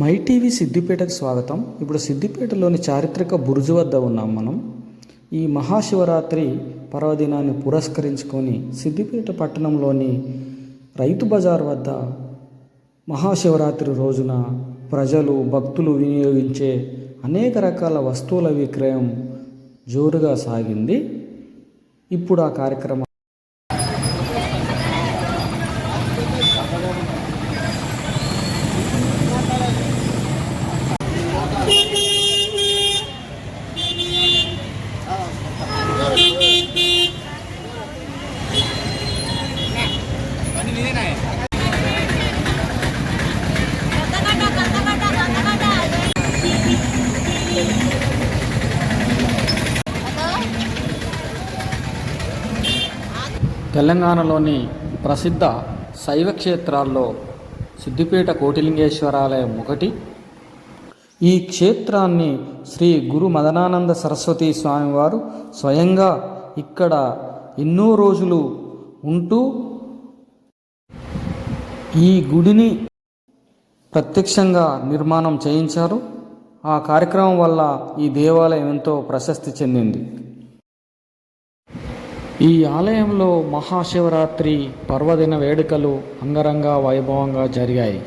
My TV సిద్దిపేటకు స్వాగతం. ఇప్పుడు సిద్దిపేటలోని చారిత్రక బురుజు వద్ద ఉన్నాం మనం. ఈ మహాశివరాత్రి పర్వదినాన్ని పురస్కరించుకొని సిద్దిపేట పట్టణంలోని రైతు బజార్ వద్ద మహాశివరాత్రి రోజున ప్రజలు భక్తులు వినియోగించే అనేక రకాల వస్తువుల విక్రయం జోరుగా సాగింది. ఇప్పుడు ఆ కార్యక్రమం తెలంగాణలోని ప్రసిద్ధ శైవ క్షేత్రాల్లో సిద్దిపేట కోటిలింగేశ్వరాలయం ఒకటి. ఈ క్షేత్రాన్ని శ్రీ గురు మదనానంద సరస్వతి స్వామివారు స్వయంగా ఇక్కడ ఎన్నో రోజులు ఉంటూ ఈ గుడిని ప్రత్యక్షంగా నిర్మాణం చేయించారు. ఆ కార్యక్రమం వల్ల ఈ దేవాలయం ఎంతో ప్రశస్తి చెందింది. ఈ ఆలయంలో మహాశివరాత్రి పర్వదిన వేడుకలు అంగరంగ వైభవంగా జరిగాయి.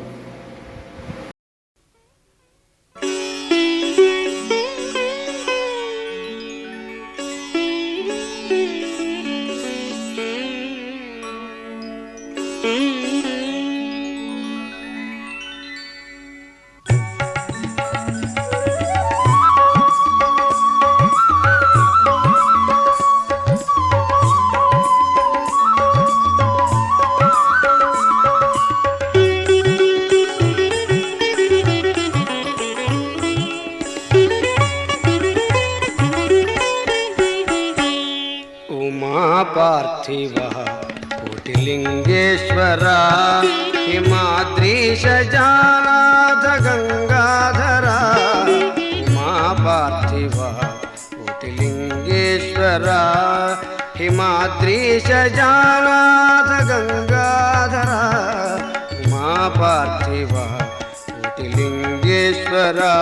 శేషజానాథ గంగాధర ఉమా పార్థివ జ్యోతిలింగేశ్వరా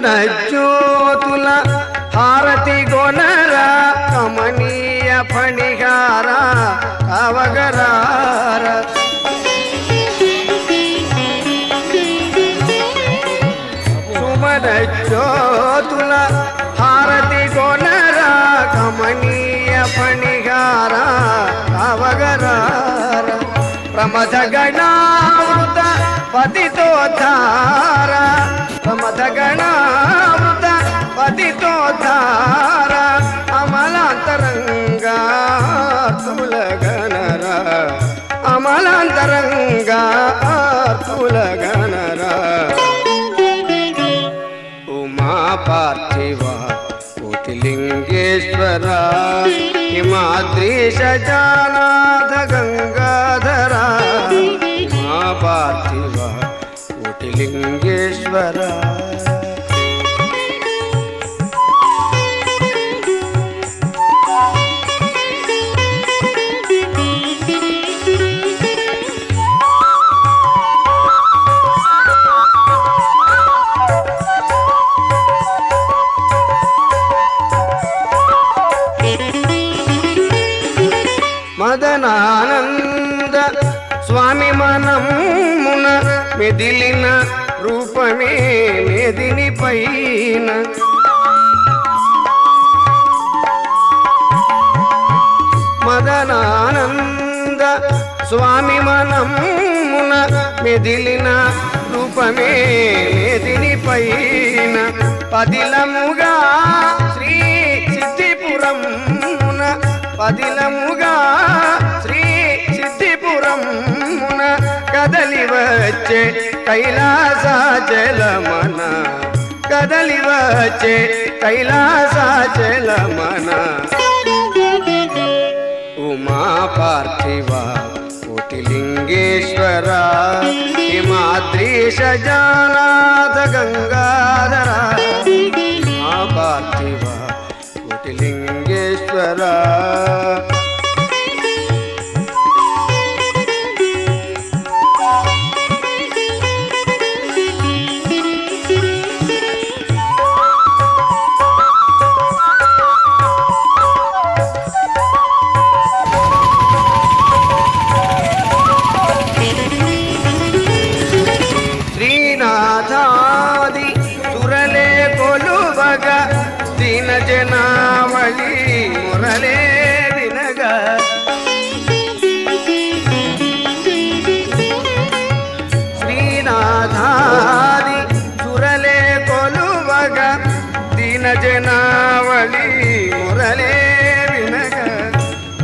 జ్యోతుల హారతి గొనర కమనీయ ఫణిహార అవగరార పార్థివ కోటిలింగేశ్వర హిమాద్రీశ జానాథ గంగాధర మా పార్థివ కోటిలింగేశ్వర. మెదిలిన రూపమే మెదిని పైన. మదనానంద స్వామి మనమున మెదిలిన రూపమే మెదిని పైన. పదిలముగా శ్రీ సిద్ధిపురమున పదిలముగా శ్రీ సిద్ధిపురం కదలి వచ్చే కైలాసాచలమన. కదలి వచ్చే కైలాసాచల మన ఉమా పార్థివ కోటిలింగేశ్వర. హిమాద్రీష జానాథ గంగాధర ఉమా పార్థివ కోటిలింగేశ్వర.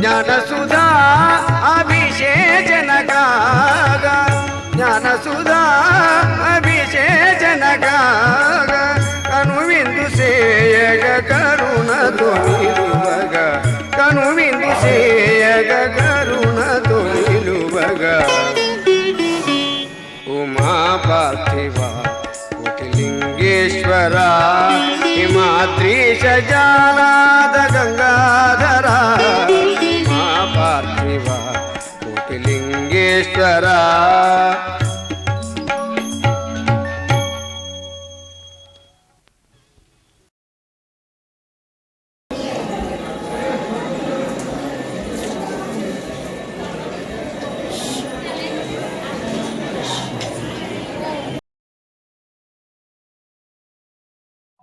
జ్ఞానసుధా అభిషేచన జ్ఞానసుధా అభిషేచన కాగా కను విందు సేయగ కరుణ తొలిలువగ. కను విందు సేయగ కరుణ తొలిలువగ. ఉమా పార్థివ కోటిలింగేశ్వర హిమాద్రీష జానాద శంకరా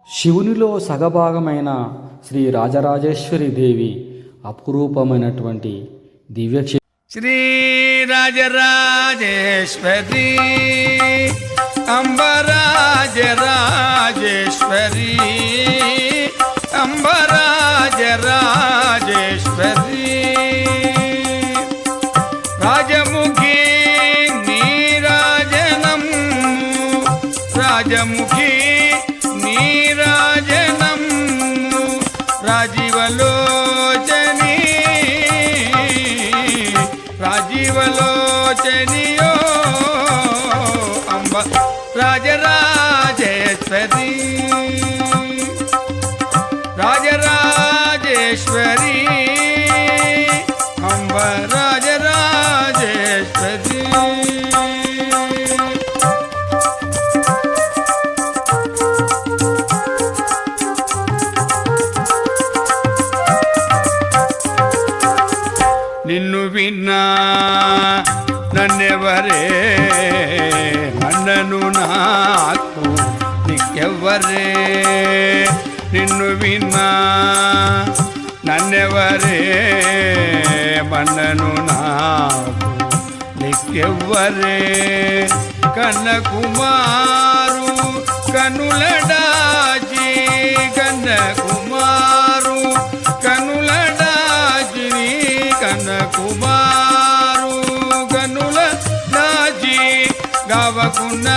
శివునిలో సగభాగమైన శ్రీ రాజరాజేశ్వరి దేవి అపురూపమైనటువంటి దివ్యక్షే श्रीराजराजेश्वरी अम्बराजराजेश्वरी अम्बराजराजेश्वरी నన్నెవరే మన్నను నాకు నీకెవ్వరే కన్న కుమారు కనులడాచి కన్న కుమారు కనులడాచి కన్న కుమారు కనుల దాచి గవకున్న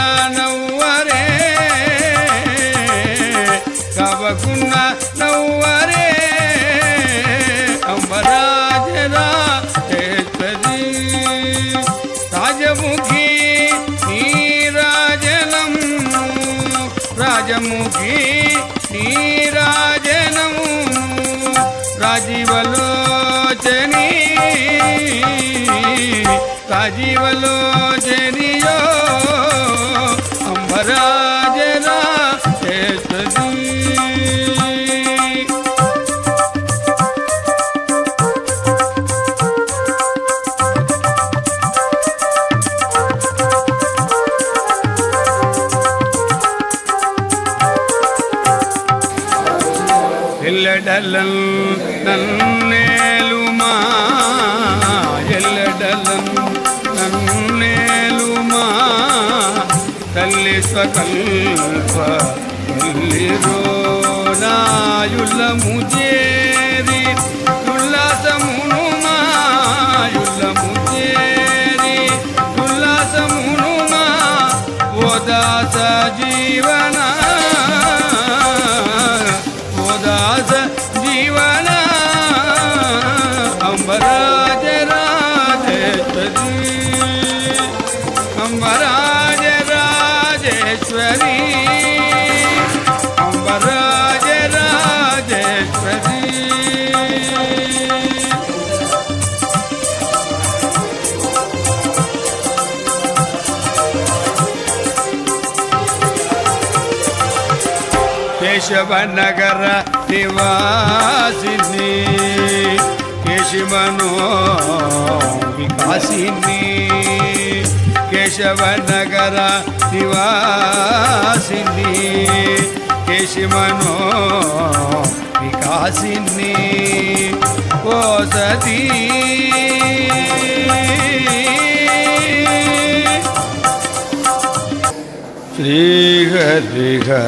రాజముఖి నీరాజనం రాజముఖి నీరాజనము రాజీవలోచని రాజీవలోచనియో అంబరా ఎల్లడలం నన్నేలుమా ఎల్లడలం నన్నేలుమా తల్లి స్వకల్ప తల్లిరో నాయులము చేరి కేశవనగర నివాసిని కేశవనో వికాసిని కేశవనగర నివాసిని కేశవనో వికాసిని ఓ సతీ శ్రీహరిహరూపా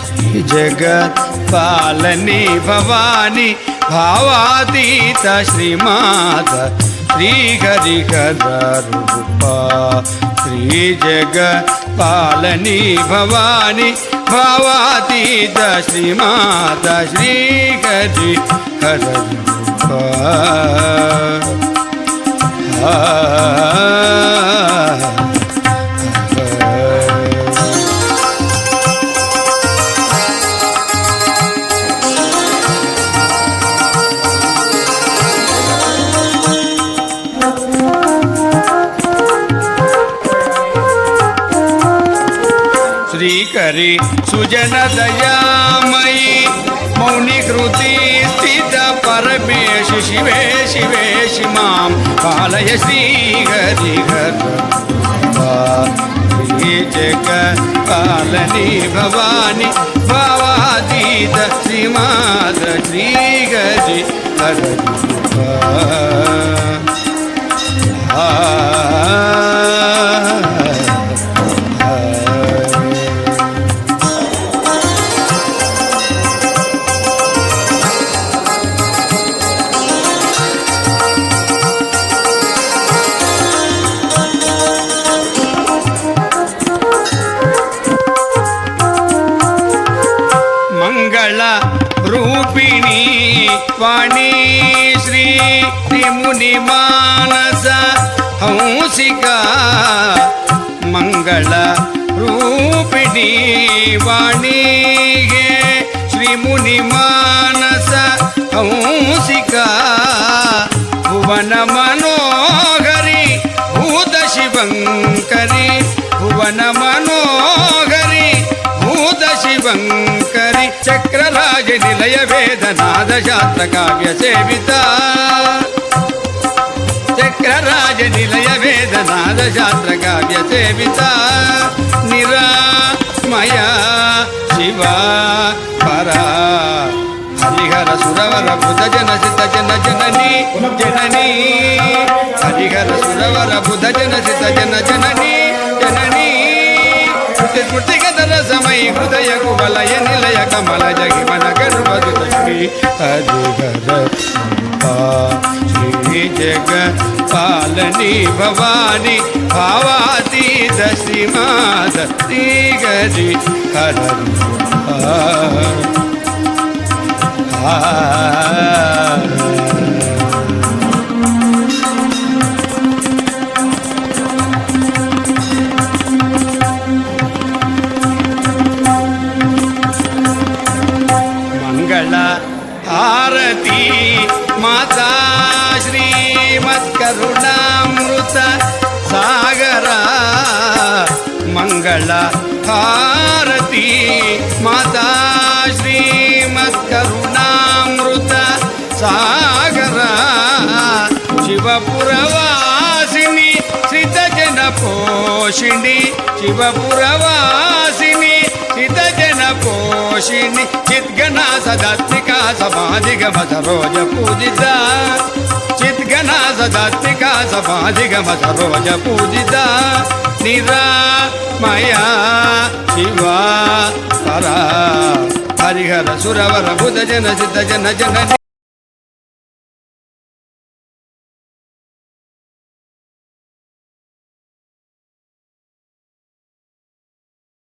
శ్రీ జగత్ పాలని భవాని భావాతీత శ్రీమాత శ్రీహరిహరూపా శ్రీ జగత్ పాలని భవాని భావాతీత శ్రీమాత శ్రీహరి హర రూపా శ్రీకరి సుజన దయామయి మౌని కృతి స్థిత పరమేశ శివే శివే శిమాం పాలయ శ్రీహరి శ్రీ జగ పాలని భవాని హంసిక మంగళ రూపిణి వాణి హే శ్రీముని మానస హంసిక భువన మనోహరి భూత శివంకరి భువన మనోహరి భూత వేదనాద కావ్య సేవిత నిరామయ శివ పరా. హరిహర సురవర బుధ జన సిద్ధ జన జనని జనని. హరిహర సురవర బుధ జన సిద్ధ జన జనని జనని. స్మృతిగత సమయ హృదయ కుబలయ నిలయ కమల జగి మన గర్భ హరిహర శ్రీ జగ పాలని భవాని భావాతీత శ్రీమాత శ్రీగరి హర మంగళ హారతి మాతా శ్రీమత్కరుణామృత సాగర మంగళ హారతి మాతా శ్రీమత్కరుణామృత సాగర శివపురవాసిని శ్రీతజన పోషిణి శివపురవాసిని పోషిణి చిద్గణా సదాత్మిక సమాధిగమ రోజ పూజిత. చిద్గణా సదాత్మిక సమాధిగమ రోజ పూజిత. నిరామయా శివా పరా. హరిహర సురవర బుధ జన సిద్ధ జన జన